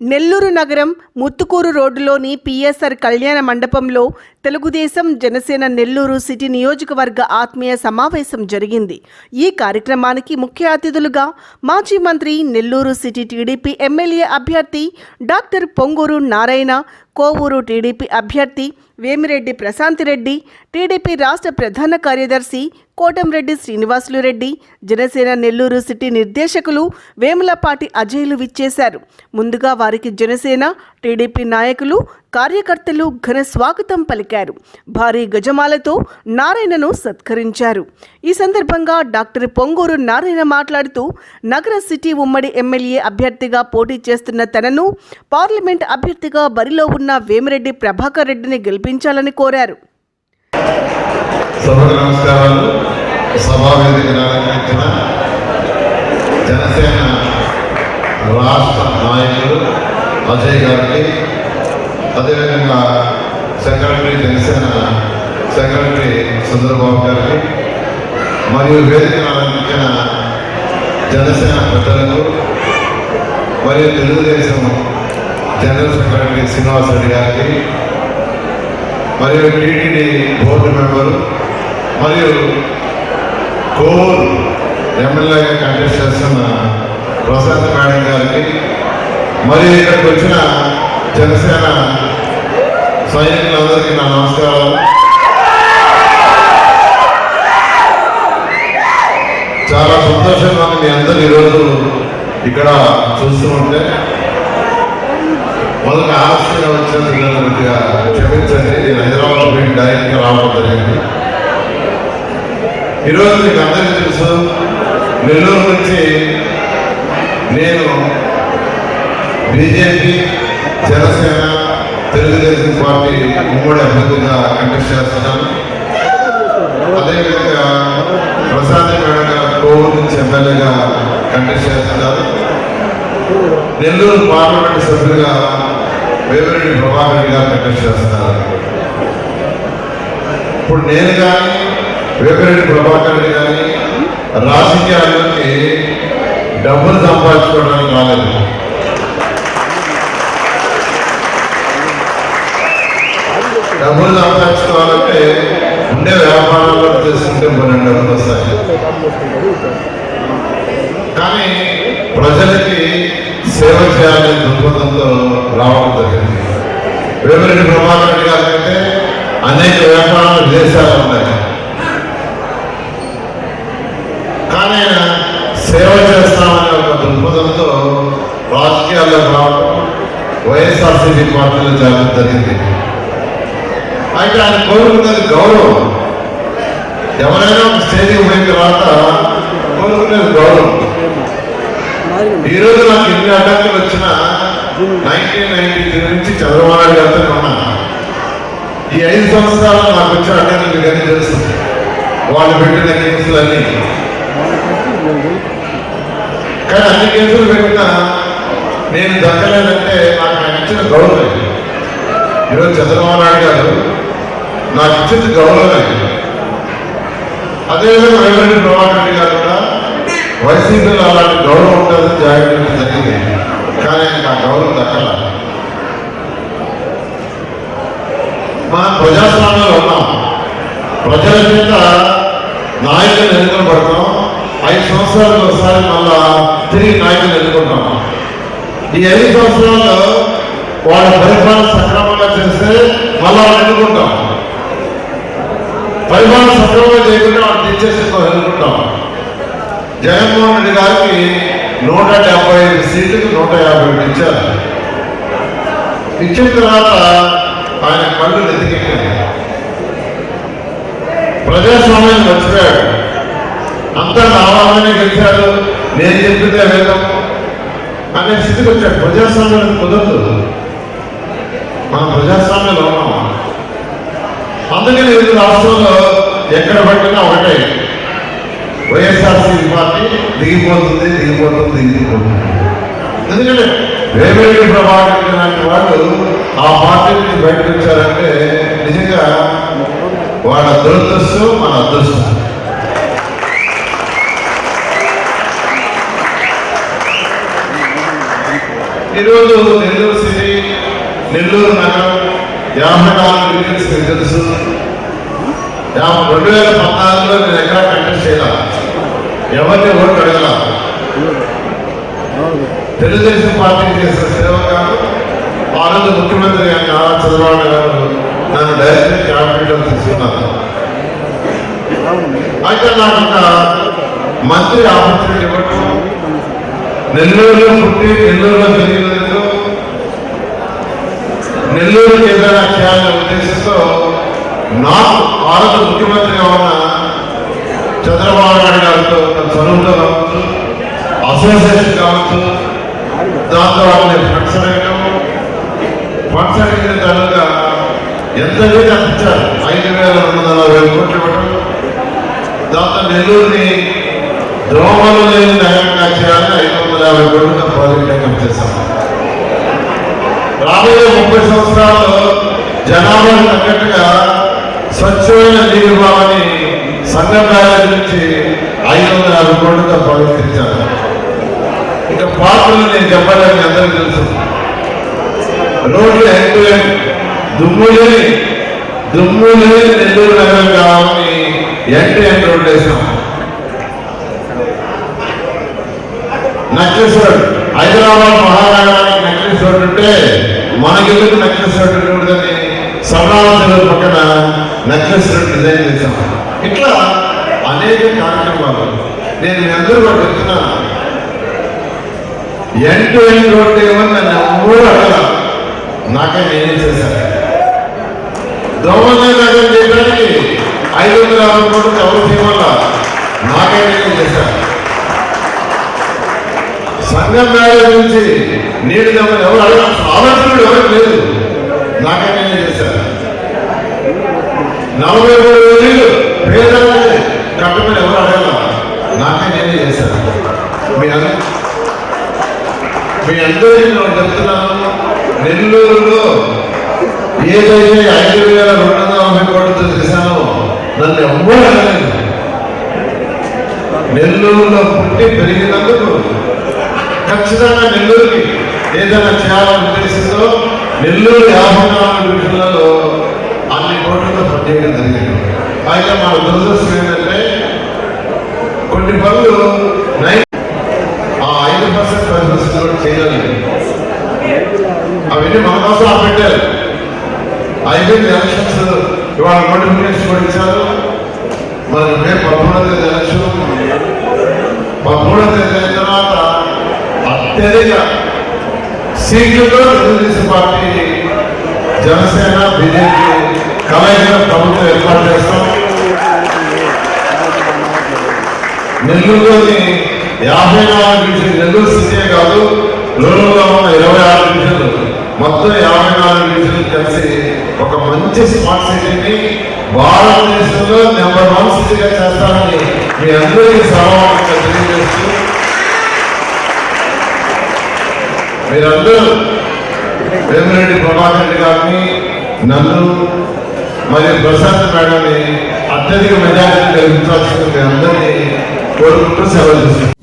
నెల్లూరు నగరం ముత్తుకూరు రోడ్డులోని పిఎస్ఆర్ కళ్యాణ మండపంలో తెలుగుదేశం జనసేన నెల్లూరు సిటీ నియోజకవర్గ ఆత్మీయ సమావేశం జరిగింది. ఈ కార్యక్రమానికి ముఖ్య అతిథులుగా మాజీ మంత్రి నెల్లూరు సిటీ టీడీపీ ఎమ్మెల్యే అభ్యర్థి డాక్టర్ పొంగూరు నారాయణ కోవూరు టీడీపీ అభ్యర్థి వేమిరెడ్డి ప్రశాంతిరెడ్డి టీడీపీ రాష్ట్ర ప్రధాన కార్యదర్శి కోటంరెడ్డి శ్రీనివాసులు రెడ్డి జనసేన నెల్లూరు సిటీ నిర్దేశకులు వేములపాటి అజయ్లు విచ్చేశారు. ముందుగా వారికి జనసేన టీడీపీ నాయకులు కార్యకర్తలు ఘన స్వాగతం పలికారు. భారీ గజమాలతో నారాయణను సత్కరించారు. ఈ సందర్భంగా డాక్టర్ పొంగూరు నారాయణ మాట్లాడుతూ నగర సిటీ ఉమ్మడి ఎమ్మెల్యే అభ్యర్థిగా పోటీ చేస్తున్న తనను పార్లమెంట్ అభ్యర్థిగా బరిలో ఉన్న వేమిరెడ్డి ప్రభాకర్ రెడ్డిని గెలిపించాలని కోరారు. జనసేన రాష్ట్ర నాయకులు అజయ్ గారికి అదేవిధంగా సెక్రటరీ జనసేన సెక్రటరీ చంద్రబాబు గారికి మరియు వేదికను అలంకరించిన జనసేన పెద్దలకు మరియు తెలుగుదేశం జనరల్ సెక్రటరీ శ్రీనివాసరెడ్డి గారికి మరియు టీటీడీ బోర్డు మెంబరు మరియు కోర్ ఎమ్మెల్యేగా కంటెస్ట్ చేస్తున్న ప్రశాంత్ మేడం గారికి మరియు ఇక్కడికి వచ్చిన జనసేన సైనికులందరికీ నా నమస్కారాలు చాలా సంతోషంగా మీ అందరు ఈరోజు ఇక్కడ చూస్తూ ఉంటే మొదట ఆలస్యంగా వచ్చిన నన్ను క్షమించండి. నేను హైదరాబాద్ పోయి డైరెక్ట్గా రావడం జరిగింది. ఈరోజు మీకు అందరికీ తెలుసు నెల్లూరు నుంచి నేను బీజేపీ జనసేన తెలుగుదేశం పార్టీ ఉమ్మడి అభ్యర్థిగా కంటెస్ట్ చేస్తున్నాను. అదేవిధంగా ప్రసాద్ మేడం కోవూరు నుంచి ఎమ్మెల్యేగా కంటెస్ట్ చేస్తున్నారు. నెల్లూరు పార్లమెంట్ సభ్యులుగా వేమిరెడ్డి ప్రభాకర్ గారు కంటెస్ట్ చేస్తున్నారు. ఇప్పుడు నేను కానీ వేమిరెడ్డి ప్రభాకర్ రెడ్డి కానీ రాజకీయాల్లోకి డబ్బులు సంపాదించుకోవడానికి రాలేదు. డబ్బులు సంపాదించుకోవాలంటే ఉండే వ్యాపారాల్లో చేసుకుంటే పన్నెండు వస్తాయి కానీ ప్రజలకి సేవ చేయాలనే దృక్పథంతో రావడం జరిగింది. వేమిరెడ్డి ప్రభాకర్ రెడ్డి గారి అయితే అనేక వ్యాపారాలు విదేశాలు ఉన్నాయి. కానీ ఆయన సేవ చేస్తామనే ఒక దృక్పథంతో రాజకీయాల్లో రావడం వైఎస్ఆర్సీపీ పార్టీలో చేరడం జరిగింది. అయితే ఆయన కోరుకున్నది గౌరవం. ఎవరైనా ఒక స్టేజ్కి పోయిన తర్వాత కోరుకునేది గౌరవం. ఈ రోజు నాకు ఎన్ని అడ్డంకులు వచ్చినా నైన్టీన్ నైన్టీ త్రీ నుంచి చంద్రబాబు గారితో ఈ ఐదు సంవత్సరాలు నాకు వచ్చిన అడ్డంకులు కానీ తెలుసు. వాళ్ళు పెట్టిన కేసులన్నీ. కానీ అన్ని కేసులు పెట్టినా నేను దక్కలేదంటే నాకు ఆయన ఇచ్చిన గౌరవం. ఈరోజు చంద్రబాబు నాయుడు గారు నాకు ఇచ్చింది గౌరవమే అదేవిధంగా వేమిరెడ్డి ప్రభాకర్ రెడ్డి గారు కూడా వైసీపీలో అలాంటి గౌరవం ఉంటుంది జాగ్రత్త జరిగింది. కానీ ఆయనకు ఆ గౌరవం దక్కల. మనం ప్రజాస్వామ్యంలో ఉన్నాం. ప్రజల చేత నాయకులు ఎన్నికలు పడతాం ఐదు సంవత్సరాలకు ఒకసారి మళ్ళా తిరిగి నాయకులు ఎన్నుకుంటాం. ఈ ఐదు సంవత్సరాల్లో వాళ్ళ పరిపాలన సక్రమంగా చేస్తే మళ్ళా వాళ్ళు ఎన్నుకుంటాం. పరిపాలన లేకుండా వాళ్ళు తెచ్చేసి ఎన్నుకుంటాం జగన్మోహన్ రెడ్డి గారికి నూట డెబ్బై ఐదు సీట్లకు నూట యాభై ఒకటి ఇచ్చారు. ఇచ్చిన తర్వాత ఆయన కళ్ళు నెత్తికెక్కింది ప్రజాస్వామ్యాన్ని మర్చిపోయాడు అంతా నా వాళ్ళనే గెలిచారు. నేను చెప్పిందే వేదం. అనే స్థితికి వచ్చాడు ప్రజాస్వామ్యం కుదరదు. మనం ప్రజాస్వామ్యంలో ఉన్నాం. అందుకని రాష్ట్రంలో ఎక్కడ పట్టినా ఒకటే. వైఎస్ఆర్సీపీ పార్టీ దిగిపోతుంది దిగిపోతుంది దిగిపోతుంది. ఎందుకంటే వేమిరెడ్డి ప్రభాకర్ లాంటి వాళ్ళు ఆ పార్టీ నుంచి బయటకు వచ్చారంటే నిజంగా వాళ్ళ దురదృష్టం మన అదృష్టం. ఈరోజు నెల్లూరు సిటీ నెల్లూరు నగరం యాభై నాలుగు తెలుసు రెండు వేల పద్నాలుగులో నేను ఎక్కడ కంటెస్ట్ చేయాల? ఎవరిని ఓటు అడగల? తెలుగుదేశం పార్టీ చేసిన సేవ కాదు ఆ రోజు ముఖ్యమంత్రి గారు నారా చంద్రబాబు గారు నన్ను డైరెక్ట్ క్యాబినెట్లో తీసుకున్నారు. అయితే నాకు ఒక మంత్రి ఆపర్చునిటీ ఇవ్వటం నెల్లూరులో పుట్టి నెల్లూరులో పెరిగినందుకు నెల్లూరుకి ఏదైనా చేయాలనే ఉద్దేశంతో నాకు భారత ముఖ్యమంత్రిగా ఉన్న చంద్రబాబు నాయుడు గారితో చదువుతో కావచ్చు అసోసియేషన్ కావచ్చు దాంతో వాళ్ళని ఫండ్స్ అడగడం ఫండ్స్ అడిగిన తర్వాత ఎంత అయితే అందించారు? ఐదు వేల రెండు వందల నలభై కోట్లు ఇవ్వడం దాంతో నెల్లూరుని దోమలు లేని నగరంగా చేయాలని ఐదు వందల యాభై కోట్లు ప్రాజెక్ట్ ఐటమ్ చేశాం. రాబోయే ముప్పై సంవత్సరాల్లో జనాభాకు తగ్గట్టుగా స్వచ్ఛమైన నీరు ఇవ్వాలని సంఘం నుంచి ఐదు వందల అరవై కోట్లతో ప్రాజెక్ట్ ఇక పాత్రలు నేను చెప్పాలని అందరూ తెలుసు. రోడ్లు ఎండ్ దుమ్ము లేని దుమ్ము లేని నెల్లూరు నగరం కావాలని ఎంటే టు ఎండ్ రోడ్లు వేసాం నక్లెస్ రోడ్ హైదరాబాద్ మహానగరానికి నక్లెస్ రోడ్ ఉంటే మనకెందుకు నక్లెస్ రోడ్ ఉండదని సభరాల పక్కన నక్లెస్ డిజైన్ చేశాం. ఇట్లా అనేక కార్యక్రమాలు. నేను మీ అందరూ కూడా చెప్తున్నాను ఎండ్ టు ఎన్ రోడ్ ఏమని నన్ను ఎవరు అడగరా నాకే నేనే చేశాను. దోమలే నగరం చేయడానికి ఐదు వందల యాభై కోట్లు ఎవరు చేయవల్ల నాకే నేనే చేశాను. సంఘం బ్యారేజ్ నుంచి నీళ్ళు దమ్మని ఎవరు అడగడం ఆలోచనలు ఎవరికి లేదు నాకే నేనే చేశాను. నలభై మూడు వేలు. పేదలకి కట్టమని ఎవరు అడగల నాకే నేనే చేశాను. మీ అందరూ మీ అందరికీ నేను చెప్తున్నాను. నెల్లూరులో ఏదైతే ఐదు వేల రెండు వందల నలభై కోట్లతో చేశానో నన్ను ఎవ్వరూ అడగలేదు. నెల్లూరులో పుట్టి పెరిగినందుకు ఖచ్చితంగా నెల్లూరుకి ఏదైనా చేయాలని ఉద్దేశంతో నెల్లూరు యాభై నాలుగు డివిజన్లలో అన్ని కోట్లతో పనిచేయడం జరిగింది అయితే మన దురదృష్టం ఏంటంటే కొన్ని పనులు నై ఆ ఐదు పర్సెంట్ పది కూడా చేయాలి అవన్నీ మన కోసం పెట్టారు. అయిపోయింది ఎలక్షన్స్ ఇవాళ నోటిఫికేషన్ కూడా ఇచ్చారు. మరి మే పదమూడో తేదీ ఎలక్షన్. పదమూడో తేదీ అయిన తర్వాత అత్యధిక సీట్లతో తెలుగుదేశం పార్టీ జనసేన బీజేపీ కలయిక ప్రభుత్వం ఏర్పాటు చేస్తాం. నెల్లూరులోని యాభై నాలుగు డివిజన్ నెల్లూరు సిటీ కాదు రూరల్గా ఉన్న ఇరవై ఆరు డివిజన్లు. మొత్తం యాభై నాలుగు డివిజన్లు కలిసి ఒక మంచి స్మార్ట్ సిటీని భారతదేశంలో నెంబర్ వన్ సిటీగా చేస్తామని మీ అందరికీ సమావేశంగా తెలియజేస్తూ మీరందరూ వేమిరెడ్డి ప్రభాకర్ రెడ్డి గారిని నన్ను మరియు ప్రశాంత్ మేడాన్ని అత్యధిక మెజారిటీ కలిగించాల్సింది అందరినీ కోరుకుంటూ సెలవు